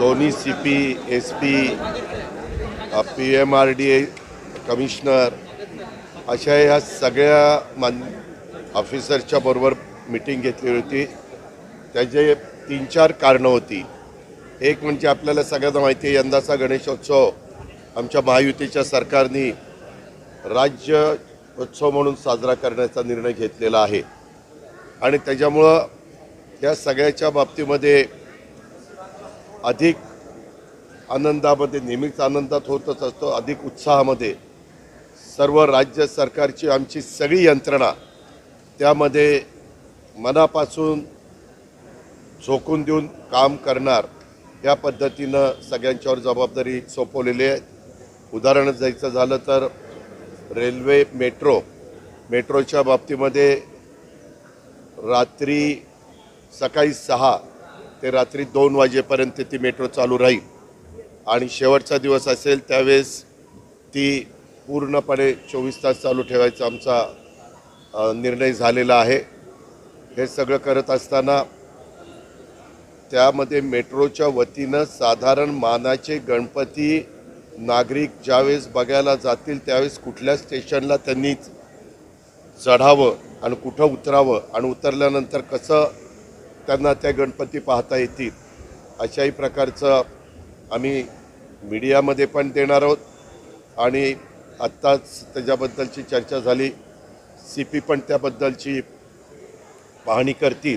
दोन्ही C P S P P M R D A commissioner अशा ह्या सगळ्या मान ऑफिसरच्या बरोबर मिटिंग घेतली होती. त्याचे तीन चार कारणं होती. एक म्हणजे आपल्याला सगळ्यांना माहिती आहे यंदाचा गणेशोत्सव आमच्या महायुतीच्या सरकारने राज्य उत्सव म्हणून साजरा करण्याचा निर्णय घेतलेला आहे. आणि त्याच्यामुळं या सगळ्याच्या बाबतीमध्ये अधिक आनंदामध्ये नेहमीच आनंदात होतच असतो अधिक उत्साहामध्ये. सर्व राज्य सरकारची आमची सगळी यंत्रणा त्यामध्ये मनापासून झोकून देऊन काम करणार या पद्धतीनं सगळ्यांच्यावर जबाबदारी सोपवलेली आहे. उदाहरण द्यायचं झालं तर रेल्वे मेट्रो. मेट्रोच्या बाबतीमध्ये रात्री सकाळी सहा ते रात्री दोन वाजेपर्यंत ती मेट्रो चालू राहील. आणि शेवटचा दिवस असेल त्यावेळेस ती पूर्णपणे चोवीस तास चालू ठेवायचा आमचा निर्णय झालेला आहे. हे सगळं करत असताना त्यामध्ये मेट्रोच्या वतीनं साधारण मानाचे गणपती नागरिक ज्यावेळेस बघायला जातील त्यावेळेस कुठल्या स्टेशनला त्यांनी चढावं आणि कुठं उतरावं आणि उतरल्यानंतर कसं त्यांना त्या गणपती पाहता येतील. अशाही प्रकारचं आम्ही मीडियामध्ये पण देणार आहोत. आणि आत्ताच त्याच्याबद्दलची चर्चा झाली. सी पी पण त्याबद्दलची पाहणी करतील.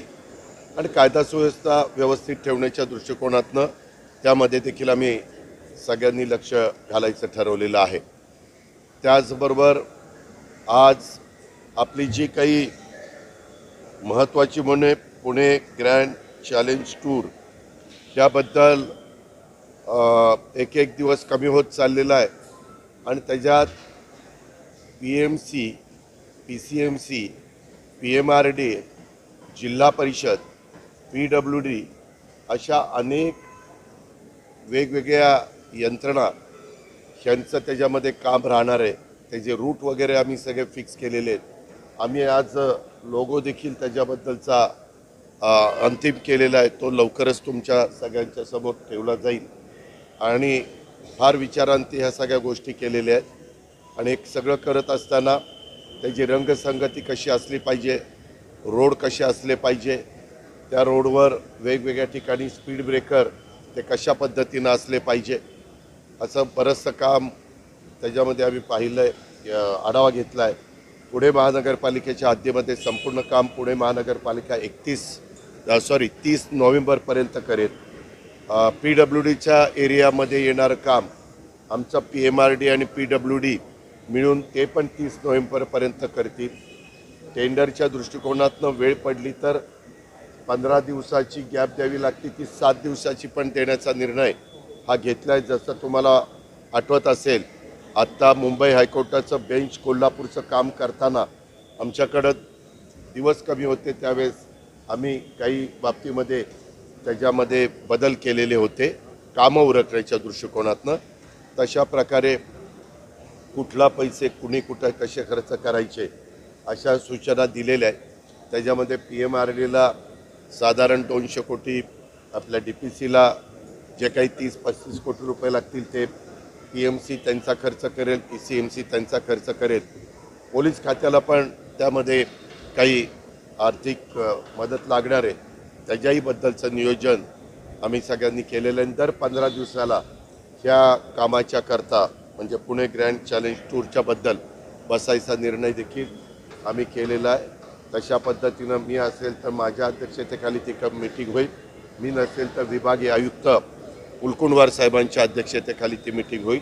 आणि कायदा सुव्यवस्था व्यवस्थित ठेवण्याच्या दृष्टिकोनातनं त्यामध्ये देखील आम्ही सगळ्यांनी लक्ष घालायचं ठरवलेलं आहे. त्याचबरोबर आज आपली जी काही महत्त्वाची म्हणे पुणे ग्रँड चॅलेंज टूर. याबद्दल एक एक दिवस कमी होत चाललेला आहे. आणि त्याच्यात P M C P C M C P M R D जिल्हा परिषद पी डब्ल्यू डी अशा अनेक वेगवेगळ्या यंत्रणा ह्यांचं त्याच्यामध्ये काम राहणार आहे. त्याचे रूट वगैरे आम्ही सगळे फिक्स केलेले आहेत. आम्ही आज लोगो देखील त्याच्याबद्दलचा अंतिम केलेला आहे तो लवकरच तुमच्या सगळ्यांच्या समोर ठेवला जाईल. आणि फार विचारांती ह्या सगळ्या गोष्टी केलेल्या आहेत. आणि एक सगळं करत असताना त्याची रंगसंगती कशी असली पाहिजे रोड कसे असले पाहिजे त्या रोडवर वेगवेगळ्या ठिकाणी स्पीड ब्रेकर ते कशा पद्धतीनं असले पाहिजे असं बरंचसं काम त्याच्यामध्ये आम्ही पाहिलं आहे आढावा घेतला आहे पुणे महानगरपालिकेच्या हद्दीमध्ये संपूर्ण काम पुणे महानगरपालिका एकतीस सॉरी तीस नोव्हेंबरपर्यंत करेल. पी डब्ल्यू डीच्या एरियामध्ये येणारं काम आमचं पी एम आर डी आणि पी डब्ल्यू डी मिळून ते पण तीस नोव्हेंबरपर्यंत करतील. टेंडरच्या दृष्टिकोनातनं वेळ पडली तर पंधरा दिवसाची गॅप द्यावी लागते ती सात दिवसाची पण देण्याचा निर्णय हा घेतला आहे जसं तुम्हाला आठवत असेल आत्ता मुंबई हायकोर्टाचं बेंच कोल्हापूरचं काम करताना आमच्याकडं दिवस कमी होते त्यावेळेस आम्ही काही बाबतीमध्ये त्याच्यामध्ये बदल केलेले होते कामं उरकण्याच्या दृष्टिकोनातनं. तशा प्रकारे कुठला पैसे कुणी कुठं कसे खर्च करायचे अशा सूचना दिलेल्या आहेत. त्याच्यामध्ये पी एम आर डीला साधारण दोनशे कोटी आपल्या डी पी सीला जे काही तीस पस्तीस कोटी रुपये लागतील ते पी एम सी त्यांचा खर्च करेल पी सी एम सी त्यांचा खर्च करेल. पोलीस खात्याला पण त्यामध्ये काही आर्थिक मदत लागणार आहे. त्याच्याहीबद्दलचं नियोजन आम्ही सगळ्यांनी केलेलं आहे. दर पंधरा दिवसाला ह्या कामाच्या करता म्हणजे पुणे ग्रँड चॅलेंज टूरच्याबद्दल बसायचा निर्णय देखील आम्ही केलेला आहे. तशा पद्धतीनं मी असेल तर माझ्या अध्यक्षतेखाली ती मीटिंग होईल. मी नसेल तर विभागीय आयुक्त उलकुंडवार साहेबांच्या अध्यक्षतेखाली ती मिटिंग होईल.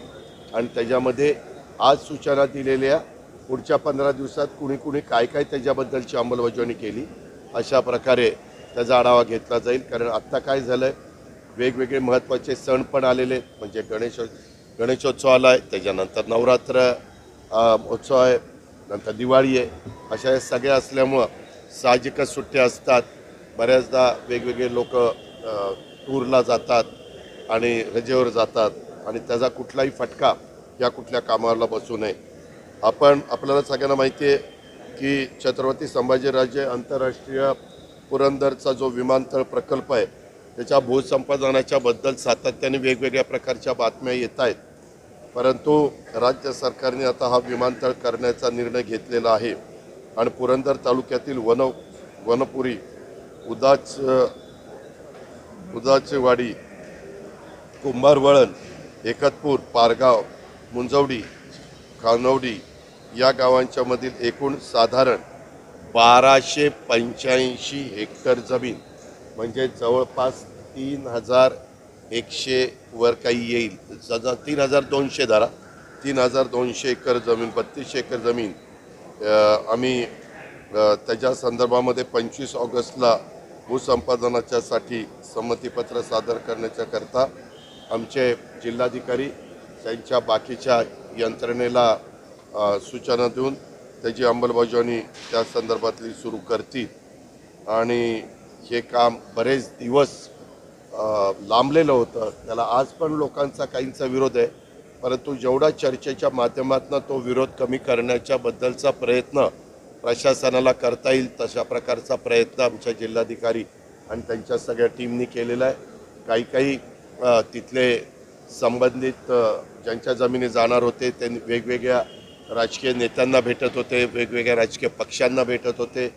आणि त्याच्यामध्ये आज सूचना दिलेल्या पुढच्या पंधरा दिवसात कुणी कुणी काय काय त्याच्याबद्दलची अंमलबजावणी केली अशा प्रकारे त्याचा आढावा घेतला जाईल. कारण आत्ता काय झालं आहे वेगवेगळे महत्त्वाचे सण पण आलेले म्हणजे गणेश गणेशोत्सव आला आहे त्याच्यानंतर नवरात्र उत्सव आहे नंतर दिवाळी आहे. अशा या सगळ्या असल्यामुळं साहजिकच सुट्ट्या असतात. बऱ्याचदा वेगवेगळे लोक टूरला जातात. आणि रजेवर जातात आणि त्याचा कुठलाही फटका या कुठल्या कामाला बसू नये. आपण आपल्याला सगळ्यांना माहिती आहे की छत्रपती संभाजीराजे आंतरराष्ट्रीय पुरंदरचा जो विमानतळ प्रकल्प आहे त्याच्या भूसंपादनाच्याबद्दल सातत्याने वेगवेगळ्या प्रकारच्या बातम्या येत आहेत. परंतु राज्य सरकारने आता हा विमानतळ करण्याचा निर्णय घेतलेला आहे आणि पुरंदर तालुक्यातील वन वनपुरी उदाच उदाचेवाडी कुंभारवळण एकतपूर पारगाव मुंजवडी खानवडी या गावांच्या मधील एकूण साधारण बाराशे पंच्याऐंशी हेक्टर जमीन म्हणजे जवळपास तीन हजार एकशे वर काही येईल. जजा तीन हजार दोनशे धरा तीन हजार दोनशे एकर जमीन बत्तीसशे एकर जमीन आम्ही त्याच्या संदर्भामध्ये पंचवीस ऑगस्टला भूसंपादनाच्यासाठी संमतीपत्र सादर करण्याच्या करता आमचे जिल्हाधिकारी त्यांच्या बाकीच्या यंत्रणेला सूचना देऊन त्याची अंमलबजावणी त्या संदर्भातली सुरू करतील. आणि हे काम बरेच दिवस लांबलेलं होतं. त्याला आज पण लोकांचा काहींचा विरोध आहे. परंतु जेवढा चर्चेच्या माध्यमातून तो विरोध कमी करण्याच्या बद्दलचा प्रयत्न प्रशासनाला करता येईल तशा प्रकारचा प्रयत्न आमच्या जिल्हाधिकारी आणि त्यांच्या सगळ्या टीमनी केलेला आहे. काही काही तिथले संबंधित ज्यांच्या जमिनी जाणार होते त्यांनी वेगवेगळ्या राजकीय नेत्यांना भेटत होते वेगवेगळ्या राजकीय पक्षांना भेटत होते.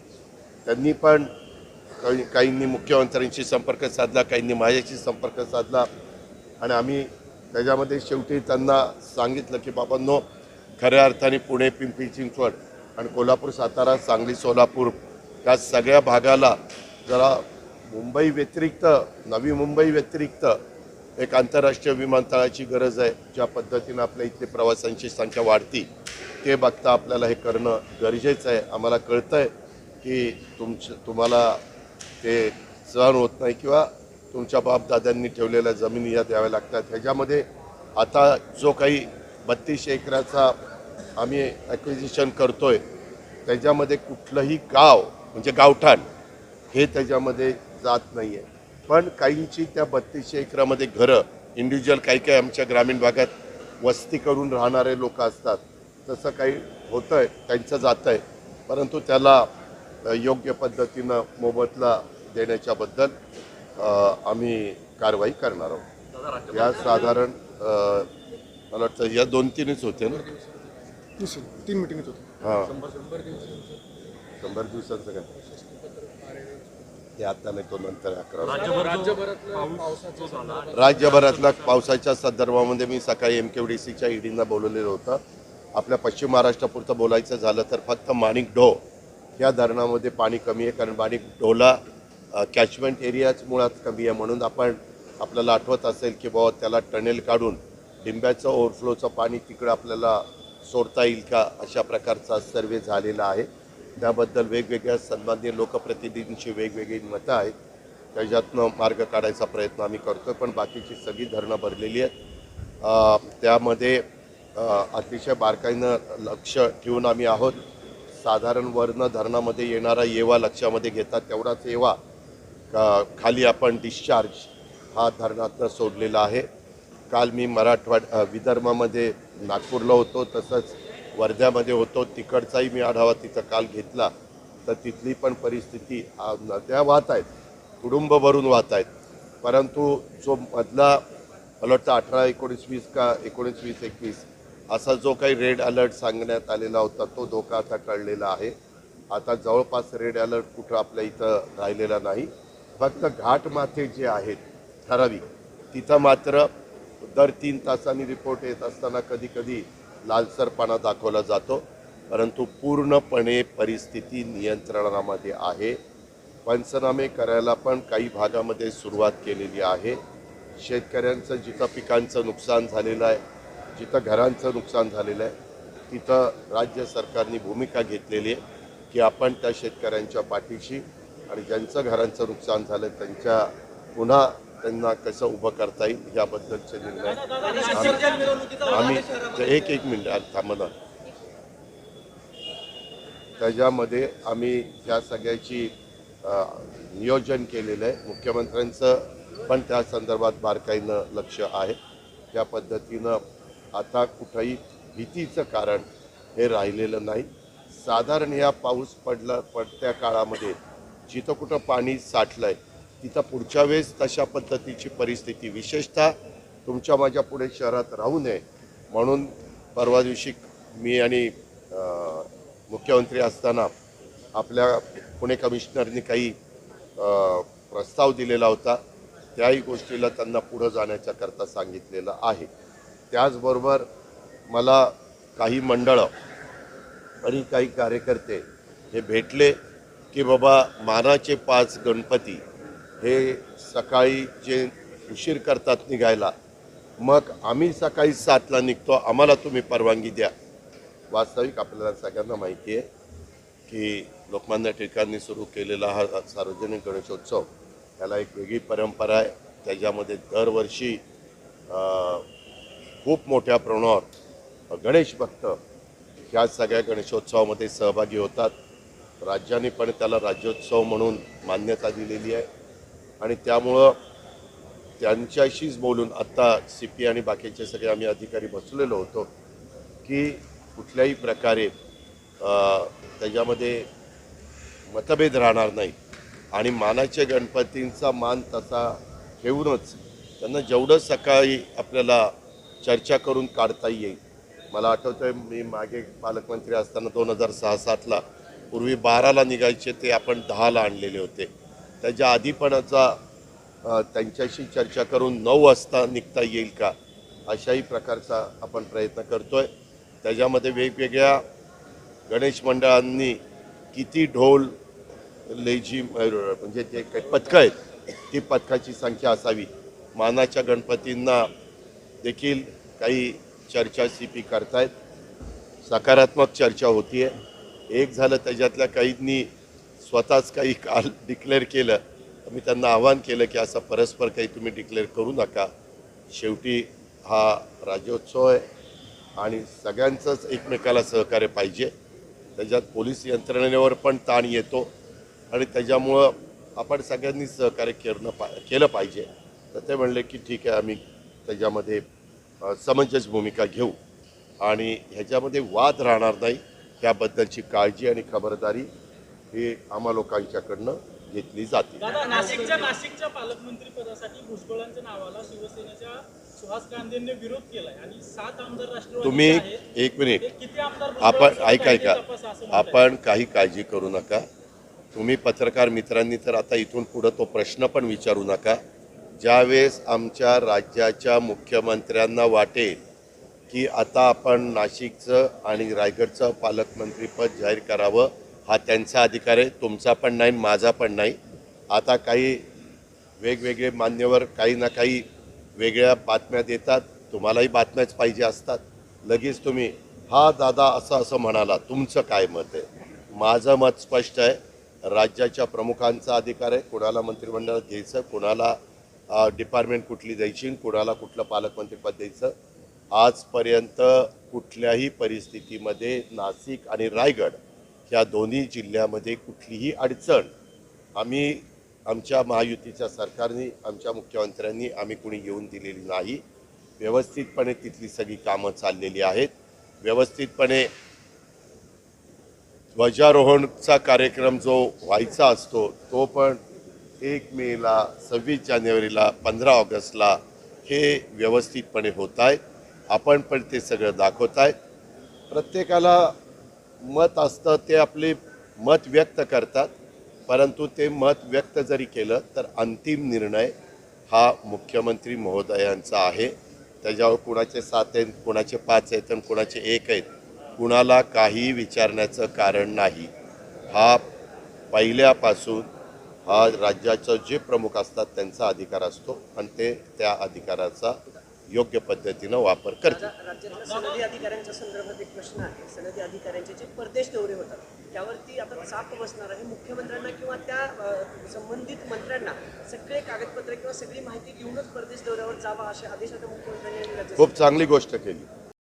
त्यांनी पण काही काहींनी मुख्यमंत्र्यांशी संपर्क साधला काहींनी माझ्याशी संपर्क साधला. आणि आम्ही त्याच्यामध्ये शेवटी त्यांना सांगितलं की बाबांनो खऱ्या अर्थाने पुणे पिंपरी चिंचवड आणि कोल्हापूर सातारा सांगली सोलापूर या सगळ्या भागाला जरा मुंबई व्यतिरिक्त नवी मुंबई व्यतिरिक्त एक आंतरराष्ट्रीय विमानतळाची गरज आहे ज्या पद्धतीनं आपल्या इथली प्रवाशांची संख्या वाढती ते बघता आपल्याला हे करणं गरजेचं आहे. आम्हाला कळतं आहे की तुमच तुम्हाला ते सहन होत नाही किंवा तुमच्या बापदाद्यांनी ठेवलेल्या जमिनी या द्याव्या लागतात. ह्याच्यामध्ये आता जो काही बत्तीसशे एकराचा आम्ही ॲक्विजिशन करतो आहे त्याच्यामध्ये कुठलंही गाव म्हणजे गावठाण हे त्याच्यामध्ये जात नाही आहे पण काहींची त्या बत्तीसशे एकरामध्ये घरं इंडिव्हिज्युअल काही काही आमच्या ग्रामीण भागात वस्ती करून राहणारे लोक असतात. तसं काही होतं आहे त्यांचं जातं आहे परंतु त्याला योग्य पद्धतीनं मोबदला देण्याच्याबद्दल आम्ही कारवाई करणार आहोत. या साधारण मला वाटतं या दोन तीनच होते ना? तीन मिटिंगच होते. हां. शंभर दिवसाचं काय? ते आता नाही तो नंतर अकरा राज्यभरातल्या पावसाच्या संदर्भामध्ये मी सकाळी एम के डी सीच्या ईडींना बोलवलेलं होतं. आपल्या पश्चिम महाराष्ट्रापुरतं बोलायचं झालं तर फक्त माणिक ढो या धरणामध्ये पाणी कमी आहे कारण माणिक ढोला कॅचमेंट एरियाच मुळात कमी आहे. म्हणून आपण आपल्याला आठवत असेल की बाबा त्याला टनेल काढून डिंब्याचं ओव्हरफ्लोचं पाणी तिकडं आपल्याला सोडता येईल का अशा प्रकारचा सर्वे झालेला आहे. त्याबद्दल वेगवेगळ्या सन्माननीय लोकप्रतिनिधींची वेगवेगळी मतं आहेत. त्याच्यातनं मार्ग काढायचा प्रयत्न आम्ही करतो पण बाकीची सगळी धरणं भरलेली आहेत. त्यामध्ये अतिशय बारकाईनं लक्ष ठेवून आम्ही आहोत. साधारण वर्ण धरणामध्ये येणारा येवा लक्षामध्ये घेतात तेवढाच येवा का- खाली आपण डिस्चार्ज हा धरणातनं सोडलेला आहे. काल मी मराठवाड विदर्भामध्ये नागपूरला होतो तसंच वर्ध्यामध्ये होतो तिकडचाही मी आढावा तिथं काल घेतला. तर तिथली पण परिस्थिती नद्या वाहत आहेत कुटुंब भरून वाहत आहेत. परंतु जो मधला मला वाटतं अठरा एकोणीस वीस का एकोणीस वीस एकवीस असा जो काही रेड अलर्ट सांगण्यात आलेला होता तो धोका आता टळलेला आहे. आता जवळपास रेड अलर्ट कुठं आपल्या इथं राहिलेला नाही. फक्त घाटमाथे जे आहेत ठराविक तिथं मात्र दर तीन तासांनी रिपोर्ट येत असताना कधीकधी लालसरपणा दाखवला जातो. परंतु पूर्णपणे परिस्थिती नियंत्रणामध्ये आहे. पंचनामे करायला पण काही भागामध्ये सुरुवात केलेली आहे. शेतकऱ्यांचं जिथं पिकांचं नुकसान झालेलं आहे जिथं घरांचं नुकसान झालेलं आहे तिथं राज्य सरकारने भूमिका घेतलेली आहे की आपण त्या शेतकऱ्यांच्या पाठीशी आणि ज्यांचं घरांचं नुकसान झालं त्यांच्या पुन्हा त्यांना कसं उभं करता येईल याबद्दलचे निर्णय आम्ही- एक एक मिनिट आज थांबा ना. त्याच्यामध्ये आम्ही या सगळ्याची नियोजन केलेलं आहे. मुख्यमंत्र्यांचं पण त्या संदर्भात बारकाईनं लक्ष आहे. त्या पद्धतीनं आता कुठंही भीतीचं कारण हे राहिलेलं नाही. साधारण या पाऊस पडला पडत्या काळामध्ये जिथं कुठं पाणी साठलं आहे तिथं पुढच्या वेळेस तशा पद्धतीची परिस्थिती विशेषतः तुमच्या माझ्या पुढे शहरात राहू नये. म्हणून परवा दिवशी मी आणि मुख्यमंत्री असताना आपल्या पुणे कमिशनरनी काही प्रस्ताव दिलेला होता. त्याही गोष्टीला त्यांना पुढं जाण्याच्या करता सांगितलेलं आहे. त्याचबरोबर मला काही मंडळं आणि काही कार्यकर्ते हे भेटले की बाबा मानाचे पाच गणपती हे सकाळी जे उशीर करतात निघायला मग आम्ही सकाळी सातला निघतो. आम्हाला तुम्ही परवानगी द्या. वास्तविक आपल्याला सगळ्यांना माहिती आहे की लोकमान्य टिळकांनी सुरू केलेला हा सार्वजनिक गणेशोत्सव त्याला एक वेगळी परंपरा आहे. त्याच्यामध्ये दरवर्षी खूप मोठ्या प्रमाणावर गणेश भक्त ह्या सगळ्या गणेशोत्सवामध्ये सहभागी होतात. राज्याने पण त्याला राज्योत्सव म्हणून मान्यता दिलेली आहे. आणि त्यामुळं त्यांच्याशीच बोलून आत्ता सी पी आणि बाकीचे सगळे आम्ही अधिकारी बसलेलो होतो की कुठल्याही प्रकारे त्याच्यामध्ये मतभेद राहणार नाही. आणि मानाच्या गणपतींचा मान तसा ठेवूनच त्यांना जेवढं सकाळी आपल्याला चर्चा करून काढता येईल. मला आठवतं मी मागे पालकमंत्री असताना दोन हजार सहा सातला पूर्वी बाराला निघायचे ते आपण दहाला आणलेले होते. त्याच्या आधीपणाचा त्यांच्याशी चर्चा करून नऊ वाजता निघता येईल का अशाही प्रकारचा आपण प्रयत्न करतो आहे त्याच्यामध्ये वेगवेगळ्या गणेश मंडळांनी किती ढोल लेझी म्हणजे जे काही पथकं आहेत ती पथकाची संख्या असावी. मानाच्या गणपतींना देखील काही चर्चा सी पी करतायत. सकारात्मक चर्चा होती आहे एक झालं त्याच्यातल्या काहींनी स्वतःच काही काल डिक्लेअर केलं. तर मी त्यांना आवाहन केलं की असं परस्पर काही तुम्ही डिक्लेअर करू नका. शेवटी हा राज्योत्सव आहे आणि सगळ्यांचंच एकमेकाला सहकार्य पाहिजे. त्याच्यात पोलीस यंत्रणेवर पण ताण येतो आणि त्याच्यामुळं आपण सगळ्यांनी सहकार्य करणं पा केलं पाहिजे. तर ते म्हणले की ठीक आहे आम्ही त्याच्यामध्ये समंजस भूमिका घेऊ. आणि ह्याच्यामध्ये वाद राहणार नाही. त्याबद्दलची काळजी आणि खबरदारी ही आम्हा लोकांच्याकडनं घेतली जाते. नाशिकच्या नाशिकच्या पालकमंत्री पदासाठी भुजबळांच्या नावाला शिवसेनेच्या सुहास गांधींनी विरोध केलाय आणि सात आमदार राष्ट्रवादी तुम्ही एक मिनिट. आपण ऐका ऐका. आपण काही काळजी करू नका. तुम्ही पत्रकार मित्रांनी तर आता इथून पुढं तो प्रश्न पण विचारू नका. ज्यावेळेस आमच्या राज्याच्या मुख्यमंत्र्यांना वाटेल की आता आपण नाशिकचं आणि रायगडचं पालकमंत्रीपद जाहीर करावं हा त्यांचा अधिकार आहे तुमचा पण नाही माझा पण नाही. आता काही वेगवेगळे मान्यवर काही ना काही वेगळ्या बातम्या देतात तुम्हालाही बातम्याच पाहिजे असतात. लगेच तुम्ही हा दादा असं असं म्हणाला तुमचं काय मत आहे? माझं मत स्पष्ट आहे राज्याच्या प्रमुखांचा अधिकार आहे कुणाला मंत्रिमंडळात घ्यायचं कुणाला डिपार्टमेंट कुठली द्यायची कुणाला कुठलं पालकमंत्रीपद द्यायचं. आजपर्यंत कुठल्याही परिस्थितीमध्ये नाशिक आणि रायगड ह्या दोन्ही जिल्ह्यामध्ये कुठलीही अडचण आम्ही आमच्या महायुतीच्या सरकारने आमच्या मुख्यमंत्र्यांनी आम्ही कुणी येऊन दिलेली नाही. व्यवस्थितपणे तिथली सगळी कामं चाललेली आहेत. व्यवस्थितपणे ध्वजारोहणचा कार्यक्रम जो व्हायचा असतो तो पण एक मेला सव्वीस जानेवारीला पंधरा ऑगस्टला हे व्यवस्थितपणे होत आहे. आपण पण ते सगळं दाखवत आहेत प्रत्येकाला मत असतं ते आपले मत व्यक्त करतात परंतु ते मत व्यक्त जरी केलं तर अंतिम निर्णय हा मुख्यमंत्री महोदयांचा आहे. त्याच्यावर कुणाचे सात आहेत कुणाचे पाच आहेत आणि कुणाचे एक आहेत कुणाला काही विचारण्याचं कारण नाही. हा पहिल्यापासून हा राज्याचं जे प्रमुख असतात त्यांचा अधिकार असतो आणि ते त्या अधिकाराचा योग्य पद्धतीनं वापर राज्यातल्या सनदी अधिकाऱ्यांच्या संदर्भात एक प्रश्न आहे. सनदी अधिकाऱ्यांचे जे परदेश दौरे होतात त्यावरती आता चाप बसणार आहे मुख्यमंत्र्यांना किंवा त्या संबंधित मंत्र्यांना सगळे कागदपत्र किंवा सगळी माहिती घेऊनच परदेश दौऱ्यावर जावा असे आदेश आता मुख्यमंत्र्यांनी खूप चांगली गोष्ट केली.